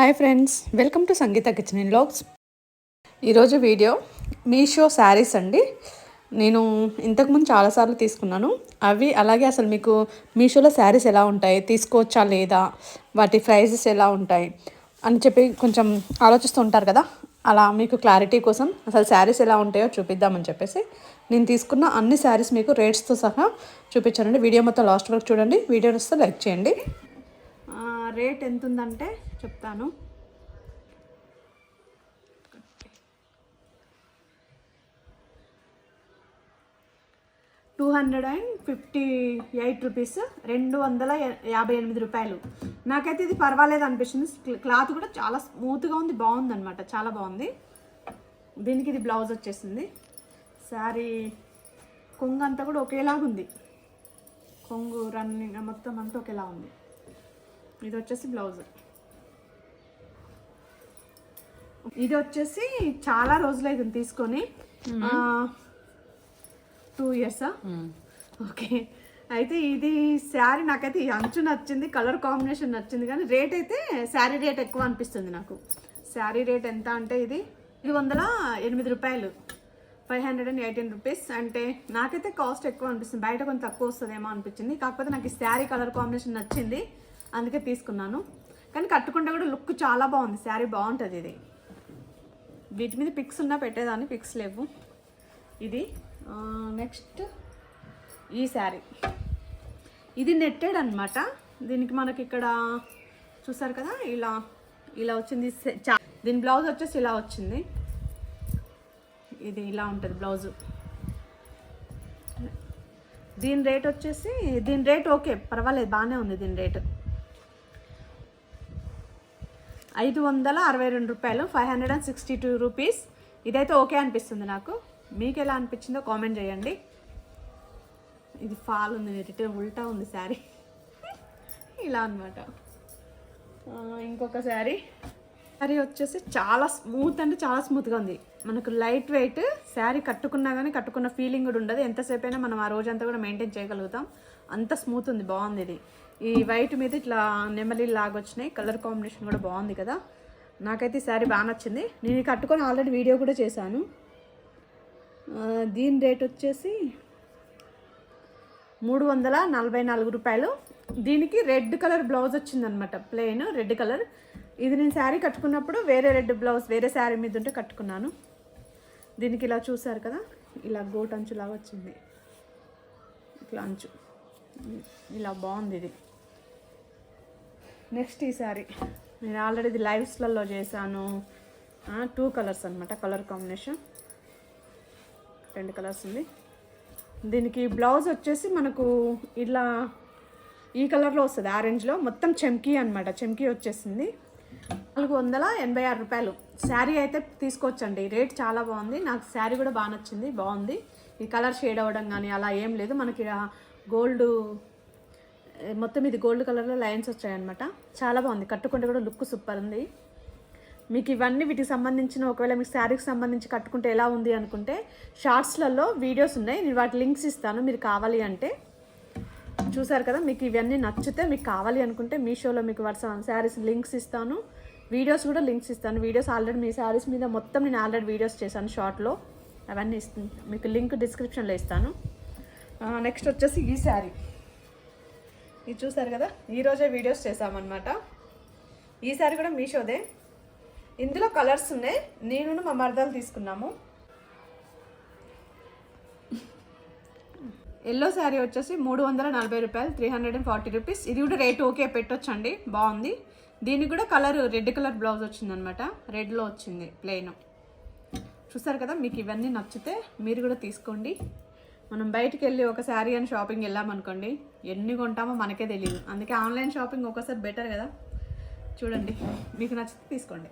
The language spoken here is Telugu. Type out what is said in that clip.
Hi friends welcome to Sangeetha kitchen in logs ఈరోజు వీడియో మీషో శారీస్ అండి. నేను ఇంతకుముందు చాలాసార్లు తీసుకున్నాను. అవి అలాగే అసలు మీకు మీషోలో శారీస్ ఎలా ఉంటాయి తీసుకోవచ్చా లేదా వాటి ప్రైజెస్ ఎలా ఉంటాయి అని చెప్పి కొంచెం ఆలోచిస్తూ ఉంటారు కదా. అలా మీకు క్లారిటీ కోసం అసలు శారీస్ ఎలా ఉంటాయో చూపిద్దామని చెప్పేసి నేను తీసుకున్న అన్ని శారీస్ మీకు రేట్స్తో సహా చూపించానండి. వీడియో మొత్తం లాస్ట్ వరకు చూడండి. వీడియో వస్తే లైక్ చేయండి. రేట్ ఎంత ఉందంటే చెప్తాను. Two hundred and fifty eight rupees రెండు వందల యాభై ఎనిమిది రూపాయలు. నాకైతే ఇది పర్వాలేదు అనిపిస్తుంది. క్లాత్ కూడా చాలా స్మూత్గా ఉంది బాగుంది అనమాట చాలా బాగుంది. దీనికి ఇది బ్లౌజ్ వచ్చేసింది. శారీ కొంగు అంతా కూడా ఒకేలాగా ఉంది కొంగు రన్నింగ్ మొత్తం అంతా ఒకేలా ఉంది. ఇది వచ్చేసి బ్లౌజ్. ఇది వచ్చేసి చాలా రోజులు ఇది తీసుకొని. టూ ఇయర్సా. ఓకే. అయితే ఇది శారీ నాకైతే ఈ అంచు నచ్చింది కలర్ కాంబినేషన్ నచ్చింది కానీ రేట్ అయితే శారీ రేట్ ఎక్కువ అనిపిస్తుంది నాకు. శారీ రేట్ ఎంత అంటే ఇది ఇది వందల ఎనిమిది రూపాయలు. Five hundred and eighteen rupees. అంటే నాకైతే కాస్ట్ ఎక్కువ అనిపిస్తుంది. బయట కొంచెం తక్కువ వస్తుందేమో అనిపించింది. కాకపోతే నాకు ఈ శారీ కలర్ కాంబినేషన్ నచ్చింది. అందుకే తీసుకున్నాను. కానీ కట్టుకుంటే కూడా లుక్ చాలా బాగుంది. శారీ బాగుంటుంది ఇది. వీటి మీద పిక్స్ ఉన్నా పెట్టేదాన్ని పిక్స్ లేవు. ఇది నెక్స్ట్ ఈ శారీ. ఇది నెట్టెడ్ అనమాట దీనికి మనకి ఇక్కడ చూసారు కదా ఇలా ఇలా వచ్చింది చా- దీని బ్లౌజ్ వచ్చేసి ఇలా వచ్చింది. ఇది ఇలా ఉంటుంది బ్లౌజు. దీని రేట్ వచ్చేసి దీని రేట్ ఓకే పర్వాలేదు బాగానే ఉంది దీని రేటు. ఐదు వందల అరవై రెండు రూపాయలు five hundred and sixty two rupees. ఇదైతే ఓకే అనిపిస్తుంది నాకు. మీకు ఎలా అనిపించిందో కామెంట్ చేయండి. ఇది ఫాల్ ఉంది రిటర్న్ ఉల్టా ఉంది శారీ. ఇలా అనమాట ఇంకొక శారీ. శారీ వచ్చేసి చాలా స్మూత్ అంటే చాలా స్మూత్గా ఉంది. మనకు లైట్ వెయిట్ శారీ కట్టుకున్నా కానీ కట్టుకున్న ఫీలింగ్ కూడా ఉండదు. ఎంతసేపు అయినా మనం ఆ రోజంతా కూడా మెయింటైన్ చేయగలుగుతాం. అంత స్మూత్ ఉంది బాగుంది ఇది. ఈ వైట్ మీద ఇట్లా నెమలి లాగా వచ్చినాయి కలర్ కాంబినేషన్ కూడా బాగుంది కదా. నాకైతే ఈ శారీ బాగా నచ్చింది. నేను కట్టుకొని ఆల్రెడీ వీడియో కూడా చేశాను. దీని రేట్ వచ్చేసి మూడు వందల నలభై నాలుగు రూపాయలు. దీనికి రెడ్ కలర్ బ్లౌజ్ వచ్చిందనమాట ప్లెయిన్ రెడ్ కలర్. ఇది నేను శారీ కట్టుకున్నప్పుడు వేరే రెడ్ బ్లౌజ్ వేరే శారీ మీద ఉంటే కట్టుకున్నాను. దీనికి ఇలా చూసారు కదా ఇలా గోట్ అంచులాగా వచ్చింది. ఇట్లా అంచు. ఇలా బాగుంది ఇది నెక్స్ట్ ఈ నేను ఆల్రెడీ ఇది లైవ్స్లలో చేశాను. టూ కలర్స్ అనమాట కలర్ కాంబినేషన్ రెండు కలర్స్ ఉంది. దీనికి బ్లౌజ్ వచ్చేసి మనకు ఇలా ఈ కలర్లో వస్తుంది ఆరెంజ్లో మొత్తం చెమ్కీ అనమాట చెమ్కీ వచ్చేసింది. నాలుగు వందల ఎనభై ఆరు రూపాయలు. శారీ అయితే తీసుకోవచ్చండి. రేట్ చాలా బాగుంది. నాకు శారీ కూడా బాగా నచ్చింది బాగుంది. ఈ కలర్ షేడ్ అవ్వడం కానీ అలా ఏం లేదు. మనకి గోల్డ్ మొత్తం ఇది గోల్డ్ కలర్లో లైన్స్ వచ్చాయన్నమాట. చాలా బాగుంది. కట్టుకుంటే కూడా లుక్ సూపర్ ఉంది. మీకు ఇవన్నీ వీటికి సంబంధించిన ఒకవేళ మీకు శారీకి సంబంధించి కట్టుకుంటే ఎలా ఉంది అనుకుంటే షార్ట్స్లలో వీడియోస్ ఉన్నాయి. నేను వాటి లింక్స్ ఇస్తాను. మీరు కావాలి అంటే చూసారు కదా మీకు ఇవన్నీ నచ్చితే మీకు కావాలి అనుకుంటే మీషోలో మీకు వాట్సాప్ శారీస్ లింక్స్ ఇస్తాను. వీడియోస్ కూడా లింక్స్ ఇస్తాను. వీడియోస్ ఆల్రెడీ మీ శారీస్ మీద మొత్తం నేను ఆల్రెడీ వీడియోస్ చేశాను షార్ట్లో. అవన్నీ ఇస్తాను. మీకు లింక్ డిస్క్రిప్షన్లో ఇస్తాను. నెక్స్ట్ వచ్చేసి ఈ శారీ. ఇది చూసారు కదా? ఈరోజే వీడియోస్ చేసామన్నమాట ఈ శారీ కూడా మీషోదే. ఇందులో కలర్స్ ఉన్నాయి. నేను మా మరదలు తీసుకున్నాము. ఎల్లో శారీ వచ్చేసి మూడు వందల నలభై రూపాయలు three hundred and forty rupees ఇది కూడా రేట్ ఓకే పెట్టొచ్చండి. బాగుంది. దీనికి కూడా కలర్ రెడ్ కలర్ బ్లౌజ్ వచ్చిందనమాట రెడ్లో వచ్చింది ప్లెయిన్ చూసారు కదా? మీకు ఇవన్నీ నచ్చితే మీరు కూడా తీసుకోండి. మనం బయటికి వెళ్ళి ఒక శారీ అని షాపింగ్ వెళ్ళామనుకోండి ఎన్ని కొంటామో మనకే తెలియదు అందుకే ఆన్లైన్ షాపింగ్ ఒకసారి బెటర్ కదా. చూడండి మీకు నచ్చితే తీసుకోండి.